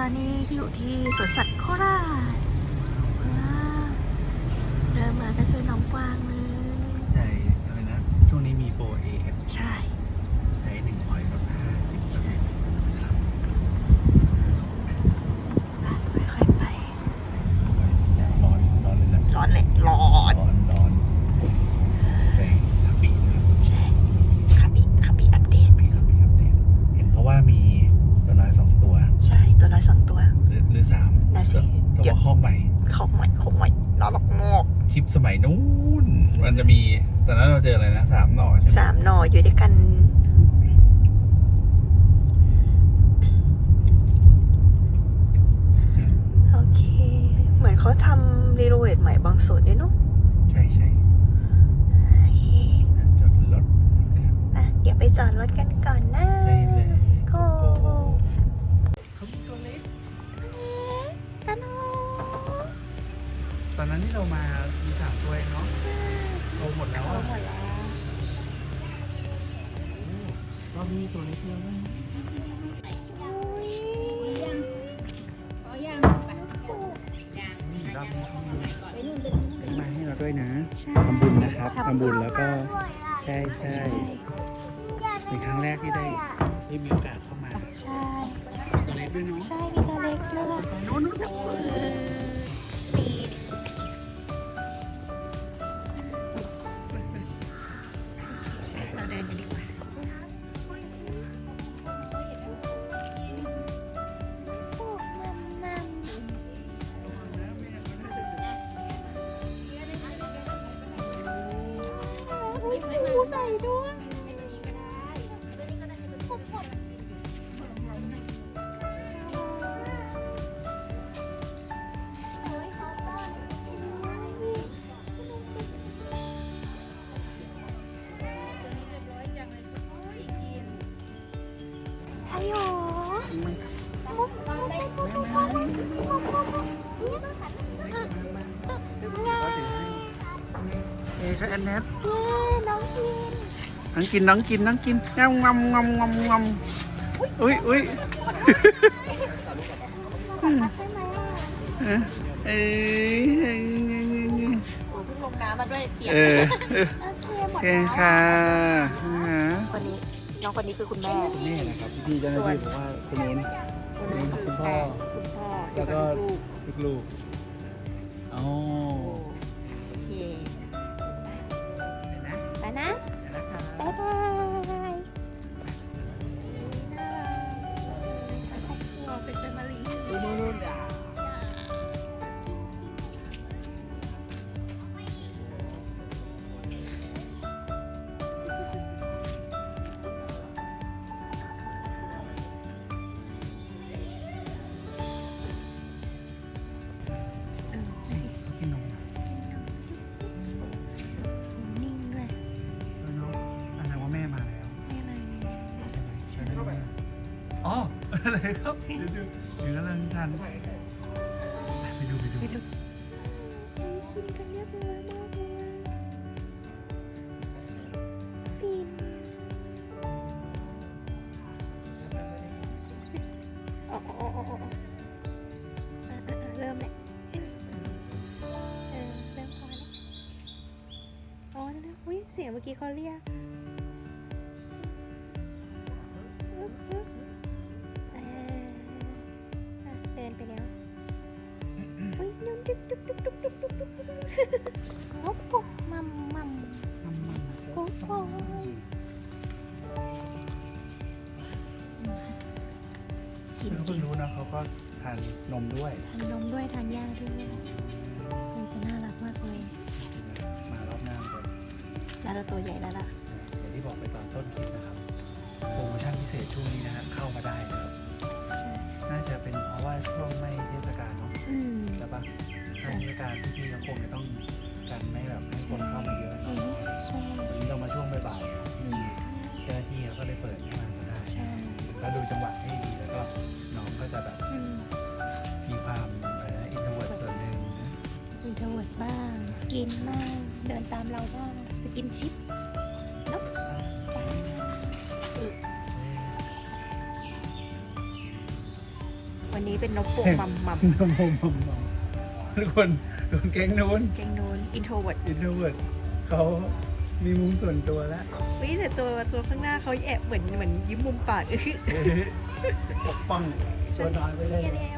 ตอนนี้อยู่ที่สวนสัตว์โคราชว้าวเริ่มมาก็เจอน้องกวางเลยใช่อะไรนะ ช่วงนี้มีโปรเอฟใช่ ใช้หนึ่งพอยต์ลดห้าสิบเปอร์เซ็นต์นะครับ ค่อยๆไป เข้าไปอย่างร้อนร้อนเลยแหละ ร้อนเลยร้อน ร้อนร้อนใจทับปีนะครับ ใช่คาบิคาบิอัปเดต ปีครับปีครับเนี่ยเห็นเขาว่ามีตัวน้อยสองตัว ใช่ตัวน้อยสองตัว หรือหรือสาม น่าสิ แต่เดี๋ยวว่าข้อใหม่เขาใหม่เขาใหม่น่ารักมากคลิปสมัยนู้นมันจะมีตอนนั้นเราเจออะไรนะสามหน่อใช่ไหมสามหน่ออยู่ด้วยกัน โอเค เหมือนเขาทำรีโนเวทใหม่บางส่วนด้วยเนาะใช่ใช่โอเคจอดรถครับอะเดี๋ยวไปจอดรถกันก่อนนะได้เลยโก นนั้นที่เรามามีสามตัวเองเนาะใช่โตหมดแล้วเอาอะหมดแล้วรอบนี้มีตัวเล็กเยอะมากอุ้ยยังพอยังไปยังนี่รอบนี้เขามีไปนู่นไปต้นไม้ให้เราด้วยนะใช่ทำบุญนะครับทำบุญแล้วก็ใช่ใช่เป็นครั้งแรกที่ได้ได้มีโอกาสเข้ามาใช่ตัวเล็กด้วยเนาะใช่มีตัวเล็กด้วยนู้นนู้น ใส่ด้วย ค่ะแอนเนทเย้น้องพิมน้องกินน้องกินน้องกินงำงำงำงำงำอุ้ยอุ้ยใช่ไหมอะเออเอ้ยเอ้ยโอ้เพิ่งลงน้ำมาด้วยเปียกเออเออโอเคหมโอดเคแล้วค่ะคนนี้น้องคนนี้คือคุณแม่นี่นะครับพี่เจ้าหน้าที่บอกว่าคนนู้นคนนี้คือคุณพ่อคุณพ่อแล้วก็ลูกลูกๆอ๋อโอ ใช่ไหมใช่ไหมอ๋ออะไรครับเดี๋ยวดูเดี๋ยวกำลังทานไปดูไปดูไปดูกินกันเรียบร้อยมากเลยปินอ๋ออ๋ออ๋ออ๋ออะอะอะเริ่มเลยเออเริ่มพอแล้วอ๋อนั่นนะอุ้ยเสียงเมื่อกี้เขาเรียก โอ้โอ้โหนรู้นะเขาก็ทานนมด้วย ทานนมด้วยทานยาด้วยโอ้จะน่ารักมากเลยมารอบหน้าเลยแล้วเตัวใหญ่แล้วล่ะอย่างที่บอกไปตอนต้นคลิปนะครับโปรโมชั่นพิเศษช่วงนี้นะครับเข้ามาได้นะครับน่าจะเป็นเพราะว่าช่วงไม่เทศกาลเนาะใช่ปะ ถ้าเทศกาลพี่ๆก็คงจะต้องกันไม่แบบให้คนเข้ามาเยอะอืเนาะมใช่วันนี้เรามาช่วงบ่ายๆมีเจ้าหน้าที่เขาก็เลยเปิดให้มาก็ได้ใช่แล้วดูจังหวะให้ดีแล้วก็น้องก็จะแบบอืมมีความอะไรนะอินโทรเวิร์ดส่วนหนึ่งนะอินเทอร์เวิร์ดบ้าง กินบ้างเดินตามเราบ้างสกินชิปเนอะวันนี้นี้เป็นนกโปกมัมมัมนมมมม ทุกคนคนเก่งนู้นเจงนูนอินโทรเวิร์ดอินโทรเวิร์ดเขามีมุมส่วนตัวแล้ววิแต่ตัวตัวข้างหน้าเขาแอบเหมือนเหมือนยิ้มมุมปากเออปกป้องตัวน้อยไว้ได้แล้วโอเคค่ะ